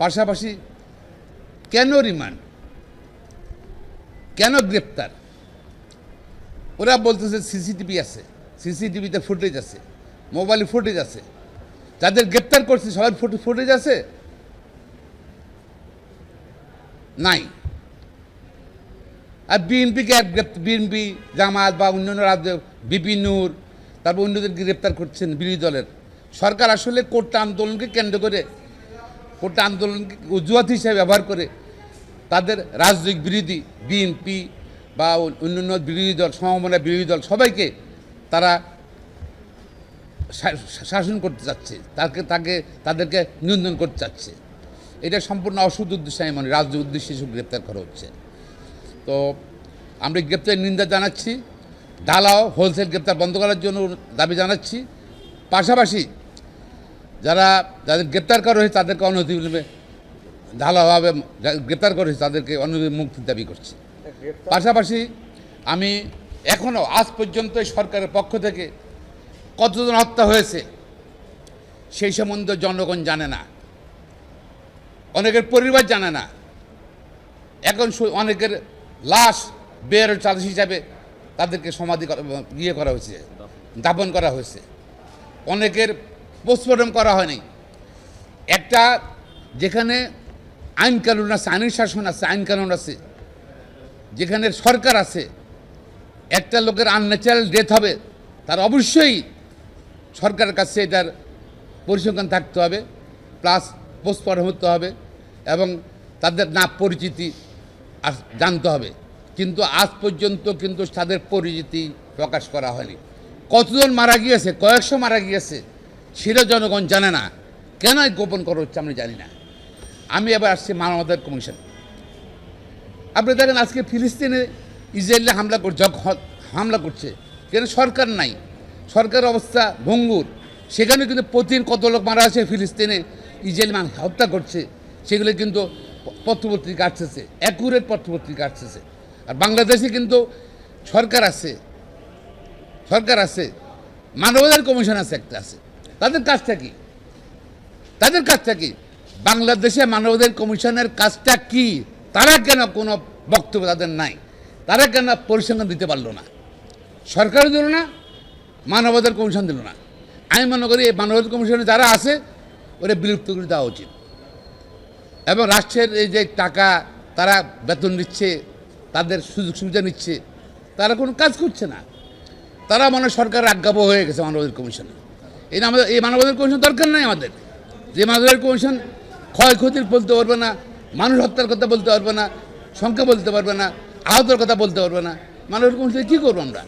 পাশাপাশি কেন রিমান্ড? কেন গ্রেপ্তার? ওরা বলতেছে সিসিটিভি আছে, সিসিটিভিতে ফুটেজ আছে, মোবাইলে ফুটেজ আছে। যাদের গ্রেপ্তার করছে, সবার ফুটে ফুটেজ আছে? নাই। আর বিএনপিকে বিএনপি, জামাত বা অন্যান্য রাজ্য, বিপি নূর, তারপর অন্যদেরকে গ্রেপ্তার করছেন বিরোধী দলের। সরকার আসলে কোর্টা আন্দোলনকে কেন্দ্র করে কোর্টা আন্দোলনকে অজুহাত হিসেবে ব্যবহার করে তাদের রাজনৈতিক বিরোধী, বিএনপি বা অন্যান্য বিরোধী দল, সমমনা বিরোধী দল সবাইকে তারা শাসন করতে চাচ্ছে। তাকে তাকে, তাদেরকে নিয়ন্ত্রণ করতে চাচ্ছে। এটা সম্পূর্ণ অসুদ উদ্দেশ্যে আমি মনে রাজনৈতিক উদ্দেশ্যে এসব গ্রেপ্তার করা হচ্ছে। তো আমরা গ্রেপ্তার নিন্দা জানাচ্ছি। ঢালাও হোলসেল গ্রেপ্তার বন্ধ করার জন্য দাবি জানাচ্ছি। পাশাপাশি যারা যাদের গ্রেপ্তার করা হয়েছে, তাদেরকে অনতিবিলম্বে ঢালাওভাবে যা- গ্রেপ্তার করা হয়েছে, তাদেরকে অনতিবিলম্বে মুক্তির দাবি করছি। পাশাপাশি আমি এখনও আজ পর্যন্ত সরকারের পক্ষ থেকে কতজন হত্যা হয়েছে, সেই সম্বন্ধে জনগণ জানে না। অনেকের পরিবার জানে না। এখন অনেকের লাশ বের চার্জ হিসাবে তাদেরকে সমাধি ইয়ে করা হয়েছে দাপন করা হয়েছে। অনেকের পোস্টমর্টম করা হয়নি। একটা যেখানে আইন কানুন আছে, আইনের শাসন আছে, আইন কানুন আছে, যেখানে সরকার আছে, একটা লোকের আনন্যাচারাল ডেথ হবে, তার অবশ্যই সরকারের কাছে এটার পরিসংখ্যান থাকতে হবে প্লাস পোস্টমর্টম হতে হবে এবং তাদের না পরিচিতি জানতে হবে। কিন্তু আজ পর্যন্ত কিন্তু তাদের পরিচিতি প্রকাশ করা হয়নি। কতজন মারা গিয়েছে? কয়েকশো মারা গিয়েছে। সেটা জনগণ জানে না। কেন গোপন করা হচ্ছে আমরা জানি না। আমি এবার আসছি মানবাধিকার কমিশন আপনি দেখেন আজকে ফিলিস্তিনে ইসরায়েলে হামলা করছে হামলা করছে। কেন সরকার নাই? সরকারের অবস্থা ভঙ্গুর। সেখানে কিন্তু প্রতিদিন কত লোক মারা আছে ফিলিস্তিনে। ইসরায়েল মান হত্যা করছে। সেগুলো কিন্তু পত্রপত্রিকা আসতেছে। অ্যাকুরেট পত্রপত্রিকা আসতেছে। আর বাংলাদেশে কিন্তু সরকার আছে। সরকার আছে। মানবাধিকার কমিশন আছে একটা আছে। তাদের কাজটা কি? তাদের কাজটা কি? বাংলাদেশে মানবাধিকার কমিশনের কাজটা কি? তারা কেন কোনো বক্তব্য তাদের নাই? তারা কেন পরিসংখ্যান দিতে পারল না? সরকারও দিল না মানবাধিকার কমিশন দিল না। আমি মনে করি এই মানবাধিকার কমিশনে যারা আছে ওরা বিলুপ্ত করে দেওয়া উচিত। এবং রাষ্ট্রের এই যে টাকা তারা বেতন নিচ্ছে, তাদের সুযোগ সুবিধা নিচ্ছে, তারা কোনো কাজ করছে না। তারা মানে সরকার আজ্ঞাবহ হয়ে গেছে মানবাধিকার কমিশনে। এই আমাদের এই মানবাধিকার কমিশন দরকার নাই আমাদের। যে মানবাধিকার কমিশন ক্ষয়ক্ষতির বলতে পারবে না, মানুষ হত্যার কথা বলতে পারবে না, সংখ্যা বলতে পারবে না, আহতের কথা বলতে পারবে না। মানবাধিকার কমিশন কী করব আমরা?